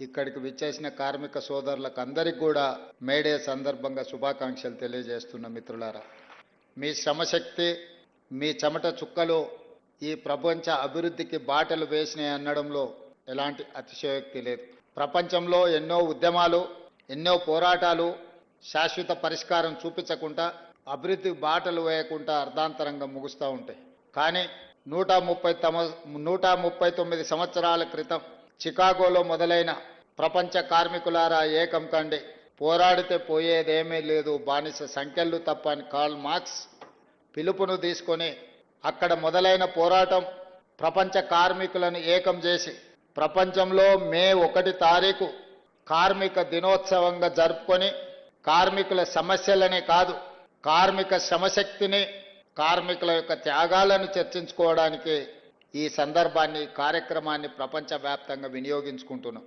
ఇక్కడికి విచ్చేసిన కార్మిక సోదరులకు అందరికీ కూడా మేడే సందర్భంగా శుభాకాంక్షలు తెలియజేస్తున్న మిత్రులారా మీ శ్రమశక్తి మీ చెమట చుక్కలు ఈ ప్రపంచ అభివృద్ధికి బాటలు వేసినాయి అనడంలో ఎలాంటి అతిశయోక్తి లేదు. ప్రపంచంలో ఎన్నో ఉద్యమాలు ఎన్నో పోరాటాలు శాశ్వత పరిష్కారం చూపించకుండా అభివృద్ధి బాటలు వేయకుండా అర్ధాంతరంగా ముగుస్తూ ఉంటాయి. కానీ నూట ముప్పై తమ నూట ముప్పై తొమ్మిది సంవత్సరాల క్రితం చికాగోలో మొదలైన ప్రపంచ కార్మికులారా ఏకం కండి. పోరాడితే పోయేదేమీ లేదు. బానిస సంఖ్యలు తప్ప అని కార్ల్ మార్క్స్ పిలుపును తీసుకొని అక్కడ మొదలైన పోరాటం ప్రపంచ కార్మికులను ఏకం చేసి ప్రపంచంలో మే ఒకటి తారీఖు కార్మిక దినోత్సవంగా జరుపుకొని కార్మికుల సమస్యలనే కాదు కార్మిక శ్రమశక్తిని కార్మికుల యొక్క త్యాగాలను చర్చించుకోవడానికి ఈ సందర్భాన్ని కార్యక్రమాన్ని ప్రపంచవ్యాప్తంగా వినియోగించుకుంటున్నాం.